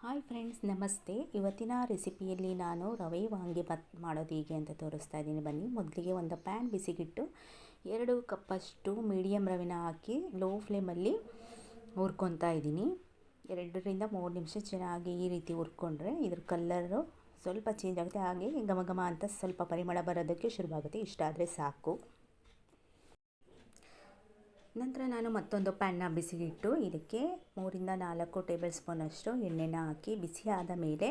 Hi friends, ನಮಸ್ತೆ. ಇವತ್ತಿನ ರೆಸಿಪಿಯಲ್ಲಿ ನಾನು ರವೆ ವಾಂಗಿ ವಾಂಗಿಬಾತ್ ಮಾಡೋದು ಹೇಗೆ ಅಂತ ತೋರಿಸ್ತಾ ಇದ್ದೀನಿ. ಬನ್ನಿ, ಮೊದಲಿಗೆ ಒಂದು ಪ್ಯಾನ್ ಬಿಸಿಗಿಟ್ಟು ಎರಡು ಕಪ್ಪಷ್ಟು ಮೀಡಿಯಮ್ ರವೆನ ಹಾಕಿ ಲೋ ಫ್ಲೇಮಲ್ಲಿ ಹುರ್ಕೊತಾ ಇದ್ದೀನಿ. ಎರಡರಿಂದ ಮೂರು ನಿಮಿಷ ಚೆನ್ನಾಗಿ ಈ ರೀತಿ ಹುರ್ಕೊಂಡ್ರೆ ಇದ್ರ ಕಲ್ಲರು ಸ್ವಲ್ಪ ಚೇಂಜ್ ಆಗುತ್ತೆ. ಹಾಗೆ ಘಮ ಘಮ ಅಂತ ಸ್ವಲ್ಪ ಪರಿಮಳ ಬರೋದಕ್ಕೆ ಶುರುವಾಗುತ್ತೆ. ಇಷ್ಟ ಆದರೆ ಸಾಕು. ನಂತರ ನಾನು ಮತ್ತೊಂದು ಪ್ಯಾನ್ನ ಬಿಸಿಗಿಟ್ಟು, ಇದಕ್ಕೆ ಮೂರಿಂದ ನಾಲ್ಕು ಟೇಬಲ್ ಸ್ಪೂನಷ್ಟು ಎಣ್ಣೆನ ಹಾಕಿ ಬಿಸಿ ಆದ ಮೇಲೆ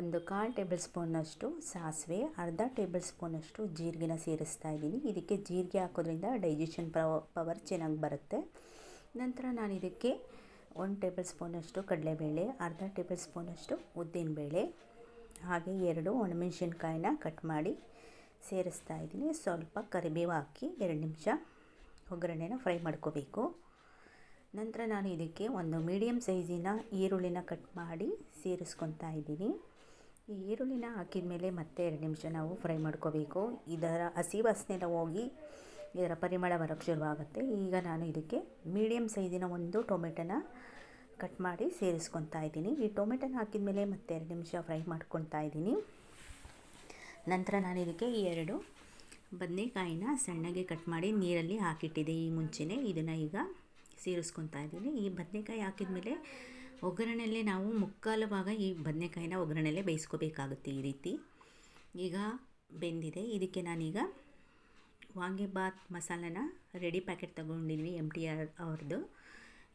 ಒಂದು ಕಾಲು ಟೇಬಲ್ ಸ್ಪೂನಷ್ಟು ಸಾಸಿವೆ, ಅರ್ಧ ಟೇಬಲ್ ಸ್ಪೂನಷ್ಟು ಜೀರಿಗೆನ ಸೇರಿಸ್ತಾ ಇದ್ದೀನಿ. ಇದಕ್ಕೆ ಜೀರಿಗೆ ಹಾಕೋದ್ರಿಂದ ಡೈಜೆಷನ್ ಪವರ್ ಚೆನ್ನಾಗಿ ಬರುತ್ತೆ. ನಂತರ ನಾನು ಇದಕ್ಕೆ ಒಂದು ಟೇಬಲ್ ಸ್ಪೂನಷ್ಟು ಕಡಲೆಬೇಳೆ, ಅರ್ಧ ಟೇಬಲ್ ಸ್ಪೂನಷ್ಟು ಉದ್ದಿನಬೇಳೆ, ಹಾಗೆ ಎರಡು ಒಣಮೆಣಸಿನ್ಕಾಯಿನ ಕಟ್ ಮಾಡಿ ಸೇರಿಸ್ತಾ ಇದ್ದೀನಿ. ಸ್ವಲ್ಪ ಕರಿಬೇವು ಹಾಕಿ ಎರಡು ನಿಮಿಷ. ಒಗ್ಗರಣೆನ ಫ್ರೈ ಮಾಡ್ಕೋಬೇಕು. ನಂತರ ನಾನು ಇದಕ್ಕೆ ಒಂದು ಮೀಡಿಯಮ್ ಸೈಜಿನ ಈರುಳ್ಳಿನ ಕಟ್ ಮಾಡಿ ಸೇರಿಸ್ಕೊತಾ ಇದ್ದೀನಿ. ಈ ಈರುಳ್ಳಿನ ಹಾಕಿದ ಮೇಲೆ ಮತ್ತೆ ಎರಡು ನಿಮಿಷ ನಾವು ಫ್ರೈ ಮಾಡ್ಕೋಬೇಕು. ಇದರ ಹಸಿ ವಾಸನೆಲ್ಲ ಹೋಗಿ ಇದರ ಪರಿಮಳ ಬರೋಕ್ಕೆ ಶುರುವಾಗುತ್ತೆ. ಈಗ ನಾನು ಇದಕ್ಕೆ ಮೀಡಿಯಮ್ ಸೈಜಿನ ಒಂದು ಟೊಮೆಟೊನ ಕಟ್ ಮಾಡಿ ಸೇರಿಸ್ಕೊತಾ ಇದ್ದೀನಿ. ಈ ಟೊಮೆಟೊನ ಹಾಕಿದ ಮೇಲೆ ಮತ್ತೆ ಎರಡು ನಿಮಿಷ ಫ್ರೈ ಮಾಡ್ಕೊತಾ ಇದ್ದೀನಿ. ನಂತರ ನಾನು ಇದಕ್ಕೆ ಈ ಎರಡು ಬದನೆಕಾಯಿನ ಸಣ್ಣಗೆ ಕಟ್ ಮಾಡಿ ನೀರಲ್ಲಿ ಹಾಕಿಟ್ಟಿದೆ. ಈ ಮುಂಚೆನೇ ಇದನ್ನು ಈಗ ಸೇರಿಸ್ಕೊತಾ ಇದ್ದೀನಿ. ಈ ಬದನೆಕಾಯಿ ಹಾಕಿದ ಮೇಲೆ ಒಗ್ಗರಣೆಯಲ್ಲೇ ನಾವು ಮುಕ್ಕಾಲು ಭಾಗ ಈ ಬದನೆಕಾಯಿನ ಒಗ್ಗರಣೆಯಲ್ಲೇ ಬೇಯಿಸ್ಕೋಬೇಕಾಗುತ್ತೆ ಈ ರೀತಿ. ಈಗ ಬೆಂದಿದೆ. ಇದಕ್ಕೆ ನಾನೀಗ ವಾಂಗಿಬಾತ್ ಮಸಾಲನ ರೆಡಿ ಪ್ಯಾಕೆಟ್ ತೊಗೊಂಡಿದ್ವಿ ಎಂ ಟಿ ಆರ್ ಅವ್ರದ್ದು.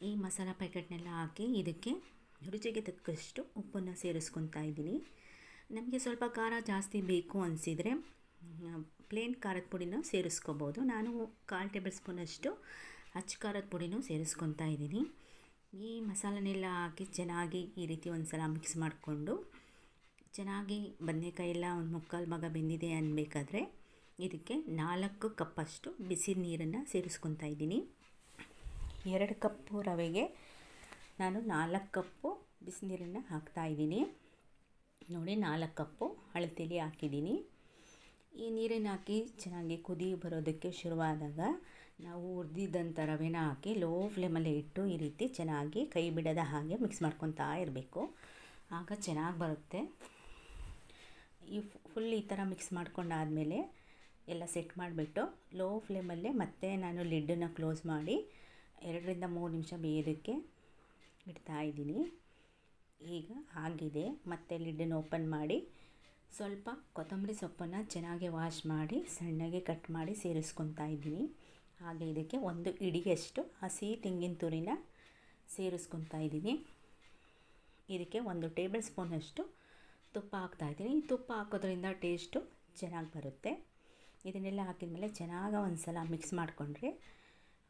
ಈ ಮಸಾಲ ಪ್ಯಾಕೆಟ್ನೆಲ್ಲ ಹಾಕಿ ಇದಕ್ಕೆ ರುಚಿಗೆ ತಕ್ಕಷ್ಟು ಉಪ್ಪನ್ನು ಸೇರಿಸ್ಕೊತಾ ಇದ್ದೀನಿ. ನಮಗೆ ಸ್ವಲ್ಪ ಖಾರ ಜಾಸ್ತಿ ಬೇಕು ಅನಿಸಿದರೆ ಪ್ಲೇನ್ ಖಾರದ ಪುಡಿನೂ ಸೇರಿಸ್ಕೋಬೋದು. ನಾನು ಕಾಲು ಟೇಬಲ್ ಸ್ಪೂನಷ್ಟು ಅಚ್ಚ ಖಾರದ ಪುಡಿನೂ ಸೇರಿಸ್ಕೊತಾ ಇದ್ದೀನಿ. ಈ ಮಸಾಲನೆಲ್ಲ ಹಾಕಿ ಚೆನ್ನಾಗಿ ಈ ರೀತಿ ಒಂದು ಸಲ ಮಿಕ್ಸ್ ಮಾಡಿಕೊಂಡು ಚೆನ್ನಾಗಿ ಬದನೆಕಾಯಿ ಎಲ್ಲ ಒಂದು ಮುಕ್ಕಾಲು ಭಾಗ ಬೆಂದಿದೆ ಅನ್ನಬೇಕಾದ್ರೆ ಇದಕ್ಕೆ ನಾಲ್ಕು ಕಪ್ಪಷ್ಟು ಬಿಸಿ ನೀರನ್ನು ಸೇರಿಸ್ಕೊತಾ ಇದ್ದೀನಿ. ಎರಡು ಕಪ್ಪು ರವೆಗೆ ನಾನು ನಾಲ್ಕು ಕಪ್ಪು ಬಿಸಿನೀರನ್ನು ಹಾಕ್ತಾಯಿದ್ದೀನಿ ನೋಡಿ ನಾಲ್ಕು ಕಪ್ಪು ಅಳತೆಲಿ ಹಾಕಿದ್ದೀನಿ. ಈ ನೀರನ್ನು ಹಾಕಿ ಚೆನ್ನಾಗಿ ಕುದಿ ಬರೋದಕ್ಕೆ ಶುರುವಾದಾಗ ನಾವು ಉರಿದಿದ್ದಂಥ ರವೆನ ಹಾಕಿ ಲೋ ಫ್ಲೇಮಲ್ಲಿ ಇಟ್ಟು ಈ ರೀತಿ ಚೆನ್ನಾಗಿ ಕೈ ಬಿಡದ ಹಾಗೆ ಮಿಕ್ಸ್ ಮಾಡ್ಕೊತಾ ಇರಬೇಕು. ಆಗ ಚೆನ್ನಾಗಿ ಬರುತ್ತೆ. ಈ ಫುಲ್ ಈ ಥರ ಮಿಕ್ಸ್ ಮಾಡ್ಕೊಂಡಾದಮೇಲೆ ಎಲ್ಲ ಸೆಟ್ ಮಾಡಿಬಿಟ್ಟು ಲೋ ಫ್ಲೇಮಲ್ಲೇ ಮತ್ತೆ ನಾನು ಲಿಡ್ಡನ್ನು ಕ್ಲೋಸ್ ಮಾಡಿ ಎರಡರಿಂದ ಮೂರು ನಿಮಿಷ ಬೇಯೋದಕ್ಕೆ ಇಡ್ತಾ ಇದ್ದೀನಿ. ಈಗ ಆಗಿದೆ. ಮತ್ತೆ ಲಿಡ್ಡನ್ನು ಓಪನ್ ಮಾಡಿ ಸ್ವಲ್ಪ ಕೊತ್ತಂಬರಿ ಸೊಪ್ಪನ್ನು ಚೆನ್ನಾಗಿ ವಾಶ್ ಮಾಡಿ, ಸಣ್ಣಗೆ ಕಟ್ ಮಾಡಿ ಸೇರಿಸ್ಕೊತಾ ಇದ್ದೀನಿ. ಹಾಗೆ ಇದಕ್ಕೆ ಒಂದು ಇಡಿಯಷ್ಟು ಹಸಿ ತೆಂಗಿನ ತುರಿನ ಸೇರಿಸ್ಕೊತಾ ಇದ್ದೀನಿ. ಇದಕ್ಕೆ ಒಂದು ಟೇಬಲ್ ಸ್ಪೂನಷ್ಟು ತುಪ್ಪ ಹಾಕ್ತಾಯಿದ್ದೀನಿ ಈ ತುಪ್ಪ ಹಾಕೋದ್ರಿಂದ ಟೇಸ್ಟು ಚೆನ್ನಾಗಿ ಬರುತ್ತೆ. ಇದನ್ನೆಲ್ಲ ಹಾಕಿದ್ಮೇಲೆ ಚೆನ್ನಾಗಿ ಒಂದು ಸಲ ಮಿಕ್ಸ್ ಮಾಡಿಕೊಂಡ್ರೆ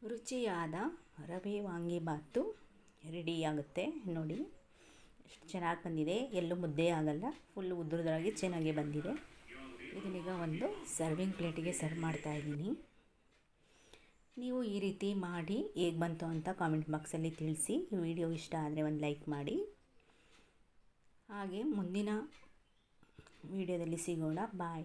ರುಚಿಯಾದ ರವೆ ವಾಂಗಿಬಾತು ರೆಡಿಯಾಗುತ್ತೆ ನೋಡಿ. ಎಷ್ಟು ಚೆನ್ನಾಗಿ ಬಂದಿದೆ. ಎಲ್ಲೂ ಮುದ್ದೆ ಆಗಲ್ಲ. ಫುಲ್ ಉದ್ರದಾಗಿ ಚೆನ್ನಾಗೇ ಬಂದಿದೆ. ಇದನ್ನೀಗ ಒಂದು ಸರ್ವಿಂಗ್ ಪ್ಲೇಟಿಗೆ ಸರ್ವ್ ಮಾಡ್ತಾ ಇದ್ದೀನಿ. ನೀವು ಈ ರೀತಿ ಮಾಡಿ ಹೇಗೆ ಬಂತು ಅಂತ ಕಾಮೆಂಟ್ ಬಾಕ್ಸಲ್ಲಿ ತಿಳಿಸಿ. ಈ ವಿಡಿಯೋ ಇಷ್ಟ ಆದರೆ ಒಂದು ಲೈಕ್ ಮಾಡಿ. ಹಾಗೆ ಮುಂದಿನ ವಿಡಿಯೋದಲ್ಲಿ ಸಿಗೋಣ. ಬಾಯ್